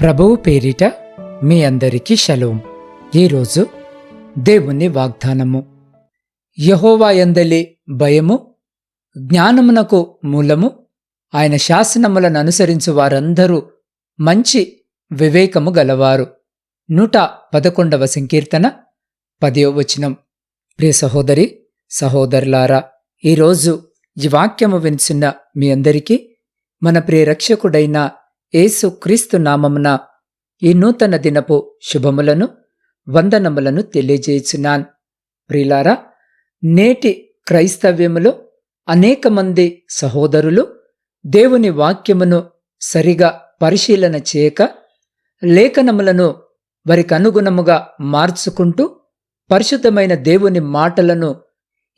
ప్రభువు పేరిట మీ అందరికీ షలోం ఈరోజు దేవుని వాగ్దానము. యహోవాయందలి భయము జ్ఞానమునకు మూలము ఆయన శాసనములను అనుసరించు వారందరూ మంచి వివేకము గలవారు. నూట పదకొండవ సంకీర్తన పదవ వచనం. ప్రియ సహోదరి సహోదరులారా ఈరోజు ఈ వాక్యము వినిచిన మీ అందరికీ మన ప్రియ రక్షకుడైన యేసు క్రీస్తు నామమున ఈ నూతన దినపు శుభములను వందనములను తెలియజేయుచున్నాన్. ప్రిలారా నేటి క్రైస్తవ్యములో అనేక మంది సహోదరులు దేవుని వాక్యమును సరిగా పరిశీలన చేయక లేఖనములను వారికి అనుగుణముగా మార్చుకుంటూ పరిశుద్ధమైన దేవుని మాటలను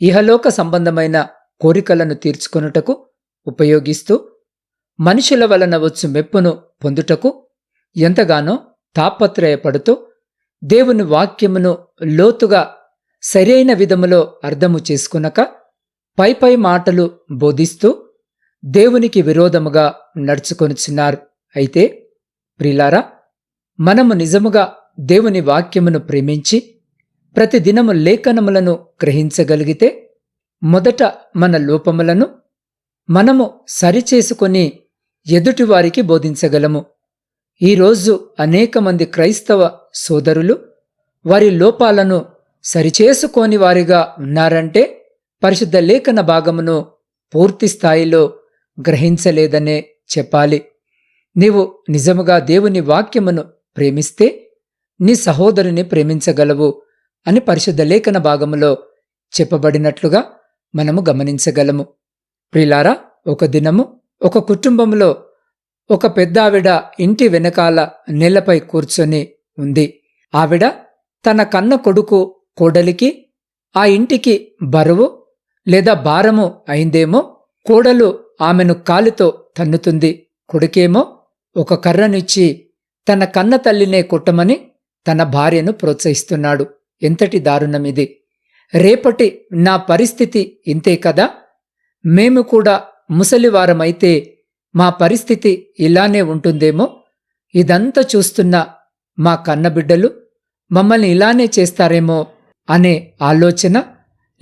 ఇహలోక సంబంధమైన కోరికలను తీర్చుకొనుటకు ఉపయోగిస్తూ మనుషుల వలన వచ్చు మెప్పును పొందుటకు ఎంతగానో తాపత్రయపడుతూ దేవుని వాక్యమును లోతుగా సరైన విధములో అర్థము చేసుకునక పై పై మాటలు బోధిస్తూ దేవునికి విరోధముగా నడుచుకొనుచున్నారు. అయితే ప్రిలారా మనము నిజముగా దేవుని వాక్యమును ప్రేమించి ప్రతిదినము లేఖనములను గ్రహించగలిగితే మొదట మన లోపములను మనము సరిచేసుకొని ఎదుటివారికి బోధించగలము. ఈరోజు అనేక మంది క్రైస్తవ సోదరులు వారి లోపాలను సరిచేసుకోని వారిగా ఉన్నారంటే పరిశుద్ధ లేఖన భాగమును పూర్తి స్థాయిలో గ్రహించలేదనే చెప్పాలి. నీవు నిజముగా దేవుని వాక్యమును ప్రేమిస్తే నీ సహోదరుని ప్రేమించగలవు అని పరిశుద్ధ లేఖన భాగములో చెప్పబడినట్లుగా మనము గమనించగలము. ప్రిలారా ఒక దినము ఒక కుటుంబంలో ఒక పెద్దావిడ ఇంటి వెనకాల నేలపై కూర్చొని ఉంది. ఆవిడ తన కన్న కొడుకు కోడలికి ఆ ఇంటికి బరువు లేదా భారము అయిందేమో కోడలు ఆమెను కాలితో తన్నుతుంది. కొడుకేమో ఒక కర్రనిచ్చి తన కన్న తల్లినే కొట్టమని తన భార్యను ప్రోత్సహిస్తున్నాడు. ఎంతటి దారుణమిది రేపటి నా పరిస్థితి ఇంతే కదా? మేము కూడా ముసలివారమైతే మా పరిస్థితి ఇలానే ఉంటుందేమో? ఇదంతా చూస్తున్న మా కన్నబిడ్డలు మమ్మల్ని ఇలానే చేస్తారేమో అనే ఆలోచన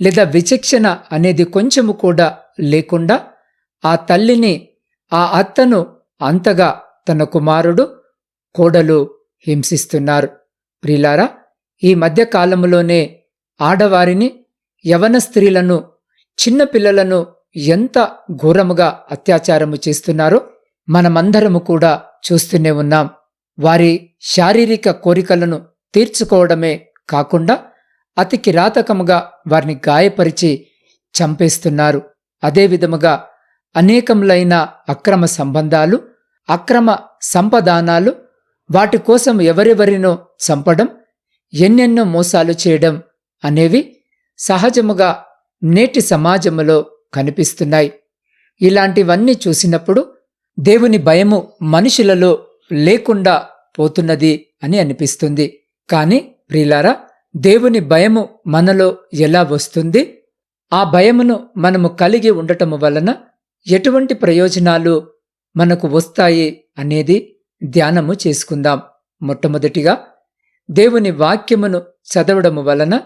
లేదా విచక్షణ అనేది కొంచెము కూడా లేకుండా ఆ తల్లిని ఆ అత్తను అంతగా తన కుమారుడు కోడలు హింసిస్తున్నారు. ప్రిలారా ఈ మధ్యకాలంలోనే ఆడవారిని యవన స్త్రీలను చిన్నపిల్లలను ఎంత ఘోరముగా అత్యాచారము చేస్తున్నారో మనమందరము కూడా చూస్తూనే ఉన్నాం. వారి శారీరక కోరికలను తీర్చుకోవడమే కాకుండా అతి కిరాతకముగా వారిని గాయపరిచి చంపేస్తున్నారు. అదే విధముగా అనేకములైన అక్రమ సంబంధాలు అక్రమ సంపదానాలు వాటి కోసం ఎవరెవరినో చంపడం ఎన్నెన్నో మోసాలు చేయడం అనేవి సహజముగా నేటి సమాజములో కనిపిస్తున్నాయి. ఇలాంటివన్నీ చూసినప్పుడు దేవుని భయము మనుషులలో లేకుండా పోతున్నది అని అనిపిస్తుంది. కాని ప్రిలారా దేవుని భయము మనలో ఎలా వస్తుంది? ఆ భయమును మనము కలిగి ఉండటము వలన ఎటువంటి ప్రయోజనాలు మనకు వస్తాయి అనేది ధ్యానము చేసుకుందాం. మొట్టమొదటిగా దేవుని వాక్యమును చదవడము వలన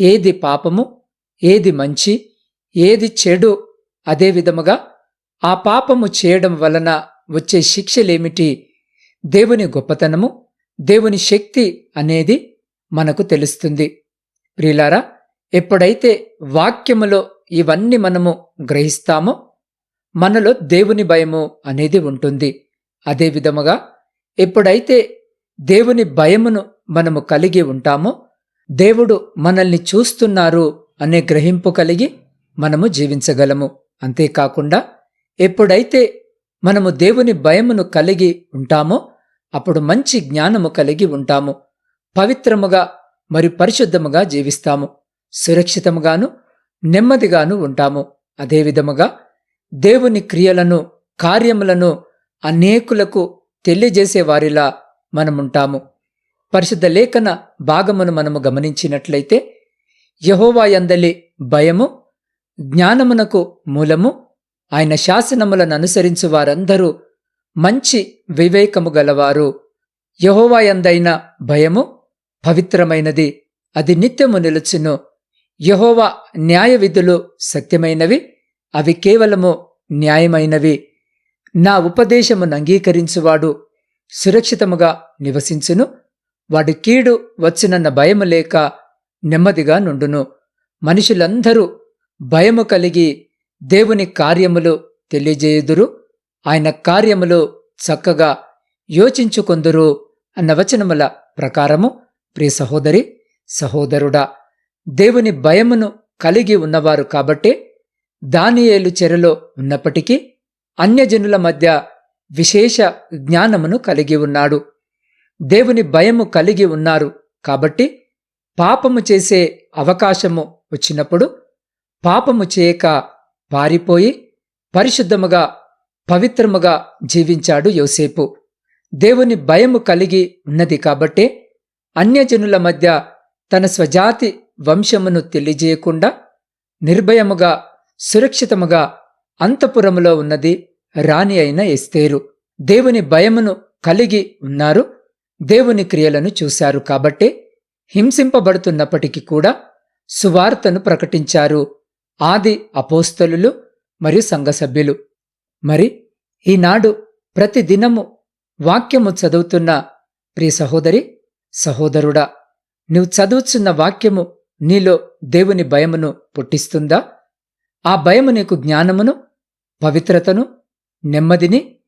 ఏది పాపము ఏది మంచి ఏది చెడు అదే విధముగా ఆ పాపము చేయడం వలన వచ్చే శిక్షలేమిటి? దేవుని గొప్పతనము దేవుని శక్తి అనేది మనకు తెలుస్తుంది. ప్రియులారా ఎప్పుడైతే వాక్యములో ఇవన్నీ మనము గ్రహిస్తామో మనలో దేవుని భయము అనేది ఉంటుంది. అదే విధముగా ఎప్పుడైతే దేవుని భయమును మనము కలిగి ఉంటామో దేవుడు మనల్ని చూస్తున్నారు అనే గ్రహింపు కలిగి మనము జీవించగలము. అంతేకాకుండా ఎప్పుడైతే మనము దేవుని భయమును కలిగి ఉంటామో అప్పుడు మంచి జ్ఞానము కలిగి ఉంటాము. పవిత్రముగా మరి పరిశుద్ధముగా జీవిస్తాము. సురక్షితముగాను నెమ్మదిగాను ఉంటాము. అదేవిధముగా దేవుని క్రియలను కార్యములను అనేకులకు తెలియజేసేవారిలా మనముంటాము. పరిశుద్ధ లేఖన భాగమును మనము గమనించినట్లయితే యహోవాయందలి భయము జ్ఞానమునకు మూలము ఆయన శాసనములను అనుసరించు వారందరూ మంచి వివేకము గలవారు. యహోవాయందైన భయము పవిత్రమైనది అది నిత్యము నిలుచును. యహోవా న్యాయ విధులు సత్యమైనవి అవి కేవలము న్యాయమైనవి. నా ఉపదేశమును అంగీకరించువాడు సురక్షితముగా నివసించును వాడి కీడు వచ్చునన్న భయము లేక నెమ్మదిగా నుండును. మనుషులందరూ భయము కలిగి దేవుని కార్యములు తెలియజేయుదురు. ఆయన కార్యములు చక్కగా యోచించుకొందురు అన్న వచనముల ప్రకారము. ప్రియ సహోదరి సహోదరుడా దేవుని భయమును కలిగి ఉన్నవారు కాబట్టి దానియేలు చెరలో ఉన్నప్పటికీ అన్యజనుల మధ్య విశేష జ్ఞానమును కలిగి ఉన్నాడు. దేవుని భయము కలిగి ఉన్నారు కాబట్టి పాపము చేసే అవకాశము వచ్చినప్పుడు పాపము చేయక పారిపోయి పరిశుద్ధముగా పవిత్రముగా జీవించాడు యోసేపు. దేవుని భయము కలిగి ఉన్నది కాబట్టే అన్యజనుల మధ్య తన స్వజాతి వంశమును తెలియజేయకుండా నిర్భయముగా సురక్షితముగా అంతపురములో ఉన్నది రాణి అయిన ఎస్తేరు. దేవుని భయమును కలిగి ఉన్నారు దేవుని క్రియలను చూశారు కాబట్టే హింసింపబడుతున్నప్పటికీ కూడా సువార్తను ప్రకటించారు. ఆది అపోస్తలులు మరియు సంఘ సభ్యులు. మరి ఈనాడు ప్రతి దినము వాక్యము చదువుతున్న ప్రియ సహోదరి సహోదరుడా నువ్వు చదువుచున్న వాక్యము నీలో దేవుని భయమును పుట్టిస్తుందా? ఆ భయము నీకు జ్ఞానమును పవిత్రతను నెమ్మదిని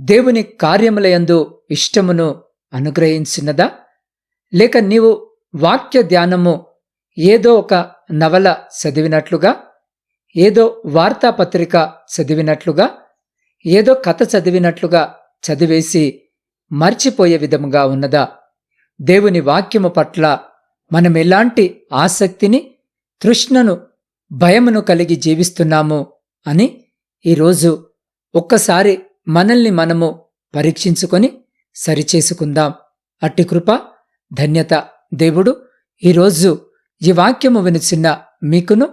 దేవుని కార్యములయందు ఇష్టమును అనుగ్రహించినదా? లేక నీవు వాక్య ధ్యానము ఏదో ఒక నవల చదివినట్లుగా? ఏదో వార్తాపత్రిక చదివినట్లుగా ఏదో కథ చదివినట్లుగా చదివేసి మర్చిపోయే విధముగా ఉన్నదా? దేవుని వాక్యము పట్ల మనం ఎలాంటి ఆసక్తిని తృష్ణను భయమును కలిగి జీవిస్తున్నాము అని ఈరోజు ఒక్కసారి మనల్ని మనము పరీక్షించుకొని సరిచేసుకుందాం. అట్టి కృప ధన్యత దేవుడు ఈరోజు ఈ వాక్యము వినిచిన మీకును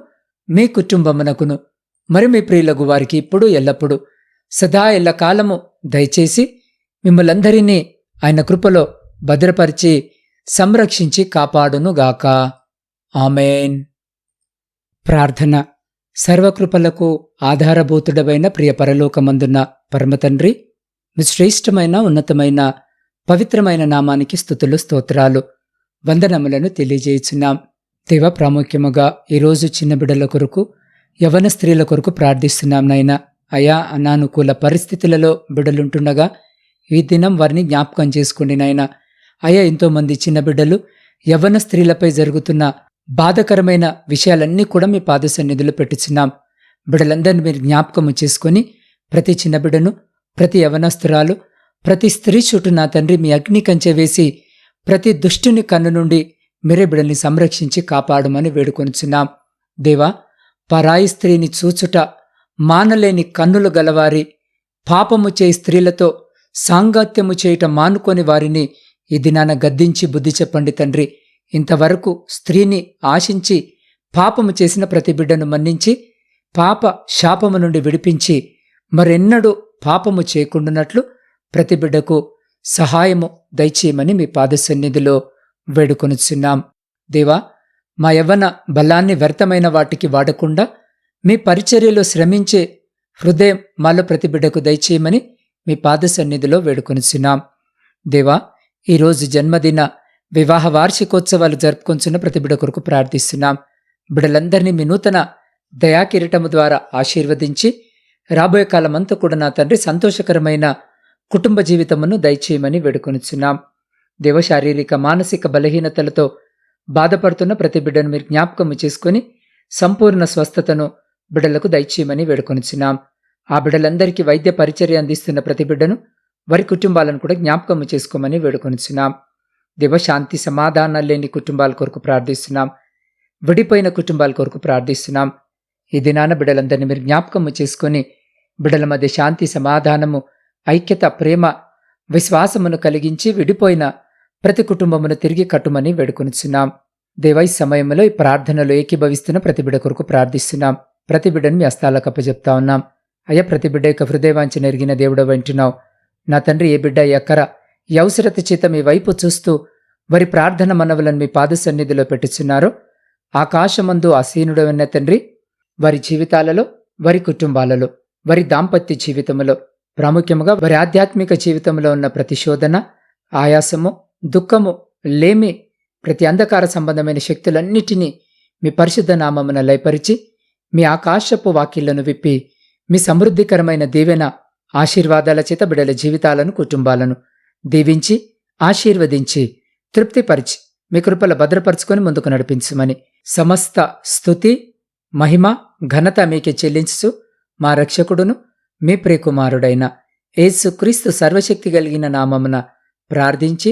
మీ కుటుంబమునకును మరి మీ ప్రియులకు వారికి ఇప్పుడు ఎల్లప్పుడూ సదా ఎల్లకాలము దయచేసి మిమ్మలందరినీ ఆయన కృపలో భద్రపరిచి సంరక్షించి కాపాడునుగాక. ఆమెన్. ప్రార్థన. సర్వకృపలకు ఆధారభూతుడమైన ప్రియ పరలోకమందున్న పరమతండ్రి మీ శ్రేష్టమైన ఉన్నతమైన పవిత్రమైన నామానికి స్థుతులు స్తోత్రాలు వందనములను తెలియజేయుచున్నాం. దేవ ప్రాముఖ్యముగా ఈరోజు చిన్న బిడ్డల కొరకు యవన స్త్రీల కొరకు ప్రార్థిస్తున్నాం నాయన. అయా అనానుకూల పరిస్థితులలో బిడ్డలుంటుండగా ఈ దినం వారిని జ్ఞాపకం చేసుకోండి నాయన. అయా ఎంతోమంది చిన్న బిడ్డలు యవన స్త్రీలపై జరుగుతున్న బాధకరమైన విషయాలన్నీ కూడా మీ పాద సన్నిధిలో పెట్టుచున్నాం. బిడ్డలందరినీ మీరు జ్ఞాపకము చేసుకొని ప్రతి చిన్న బిడ్డను ప్రతి యవనస్తురాలు ప్రతి స్త్రీ చుట్టూ నా తండ్రి మీ అగ్ని కంచె వేసి ప్రతి దుష్టుని కన్ను నుండి మీరే బిడల్ని సంరక్షించి కాపాడమని వేడుకొనిచున్నాం. దేవా పరాయి స్త్రీని చూచుట మానలేని కన్నులు గలవారి పాపము చేయి స్త్రీలతో సాంగత్యము చేయుట మానుకొని వారిని ఈ దినాన గద్దించి బుద్ధి చెప్పండి తండ్రి. ఇంతవరకు స్త్రీని ఆశించి పాపము చేసిన ప్రతి బిడ్డను మన్నించి పాప శాపము నుండి విడిపించి మరెన్నడూ పాపము చేయకుండానట్లు ప్రతి బిడ్డకు సహాయము దయచేయమని మీ పాదసన్నిధిలో వేడుకొనుచున్నాం. దేవా మా యవ్వన బలాన్ని వ్యర్థమైన వాటికి వాడకుండా మీ పరిచర్యలో శ్రమించే హృదయం మాలో ప్రతి బిడ్డకు దయచేయమని మీ పాద సన్నిధిలో వేడుకొనిచున్నాం. దేవా ఈరోజు జన్మదిన వివాహ వార్షికోత్సవాలు జరుపుకొంచున్న ప్రతిబిడ కొరకు ప్రార్థిస్తున్నాం. బిడలందరినీ మీ నూతన దయాకిరీటము ద్వారా ఆశీర్వదించి రాబోయే కాలమంతా కూడా నా తండ్రి సంతోషకరమైన కుటుంబ జీవితమును దయచేయమని వేడుకొనిచున్నాం. దేవ శారీరక మానసిక బలహీనతలతో బాధపడుతున్న ప్రతి బిడ్డను మీరు జ్ఞాపకము చేసుకుని సంపూర్ణ స్వస్థతను బిడ్డలకు దయచేయమని వేడుకొనిచున్నాం. ఆ బిడ్డలందరికీ వైద్య పరిచర్య అందిస్తున్న ప్రతి బిడ్డను వారి కుటుంబాలను కూడా జ్ఞాపకము చేసుకోమని వేడుకొనిచున్నాం. దేవ శాంతి సమాధానాలు లేని కుటుంబాల కొరకు ప్రార్థిస్తున్నాం. విడిపోయిన కుటుంబాల కొరకు ప్రార్థిస్తున్నాం. ఈ దినాన బిడ్డలందరినీ మీరు జ్ఞాపకము చేసుకొని బిడ్డల మధ్య శాంతి సమాధానము ఐక్యత ప్రేమ విశ్వాసమును కలిగించి విడిపోయిన ప్రతి కుటుంబమును తిరిగి కట్టుమని వేడుకొనిచున్నాం. దేవై సమయంలో ఈ ప్రార్థనలో ఏకీభవిస్తున్న ప్రతిబిడ కొరకు ప్రార్థిస్తున్నాం. ప్రతి బిడ్డను మీ అస్తాలకు అప్పచెప్తా ఉన్నాం. అయ్యా ప్రతి బిడ్డ యొక్క హృదయవాంఛ నెరిగిన దేవుడు వింటున్నావు నా తండ్రి ఏ బిడ్డ ఎక్కర ఈ అవసరత చేత మీ వైపు చూస్తూ వారి ప్రార్థన మనవులను మీ పాద సన్నిధిలో పెట్టుచున్నారు. ఆకాశమందు ఆసీనుడైన తండ్రి వారి జీవితాలలో వారి కుటుంబాలలో వారి దాంపత్య జీవితంలో ప్రాముఖ్యముగా వారి ఆధ్యాత్మిక జీవితంలో ఉన్న ప్రతిశోధన ఆయాసము దుఃఖము లేమి ప్రతి అంధకార సంబంధమైన శక్తులన్నిటినీ మీ పరిశుద్ధ నామమున లయపరిచి మీ ఆకాశపు వాకిళ్ళను విప్పి మీ సమృద్ధికరమైన దీవెన ఆశీర్వాదాల చేత బిడల జీవితాలను కుటుంబాలను దీవించి ఆశీర్వదించి తృప్తిపరిచి మీ కృపల భద్రపరుచుకొని ముందుకు నడిపించమని సమస్త స్థుతి మహిమ ఘనత మీకే చెల్లించు మా రక్షకుడును మీ ప్రియకుమారుడైన యేసుక్రీస్తు సర్వశక్తి కలిగిన నామమున ప్రార్థించి